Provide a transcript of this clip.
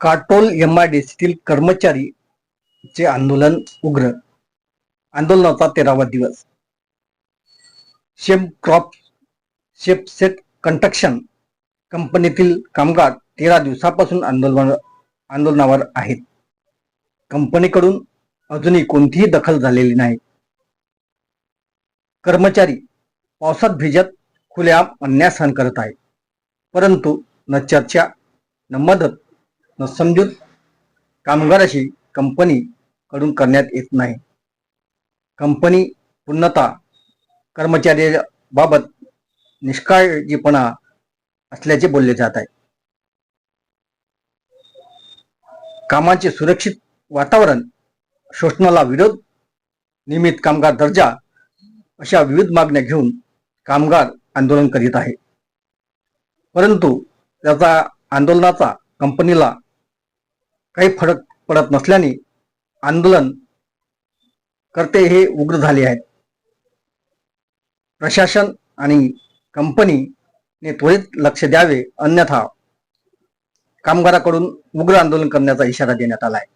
काटोल एमआयडीसीतील कर्मचारीचे आंदोलन उग्र. आंदोलनाचा तेरावा दिवस. शेम क्रॉप शेपसेट कंस्ट्रक्शन कंपनीतील कामगार तेरा दिवसापासून आंदोलन आंदोलनावर आहेत. कंपनीकडून अजूनही कोणतीही दखल झालेली नाही. कर्मचारी पावसात भिजत खुलेआम अन्याय सहन करत आहे परंतु न चर्चा न मदत समजूत कामगाराशी कंपनी कडून करण्यात येत नाही. कंपनी पूर्णतः कर्मचाऱ्याबाबत निष्काळजीपणा असल्याचे बोलले जात आहे. कामाचे सुरक्षित वातावरण शोषणाला विरोध नियमित कामगार दर्जा अशा विविध मागण्या घेऊन कामगार आंदोलन करीत आहे. परंतु त्याचा आंदोलनाचा कंपनीला काही फरक पडत नसल्याने आंदोलन करते हे उग्र झाले आहेत. प्रशासन आणि कंपनीने त्वरित लक्ष द्यावे अन्यथा कामगाराकडून उग्र आंदोलन करण्याचा इशारा देण्यात आला आहे.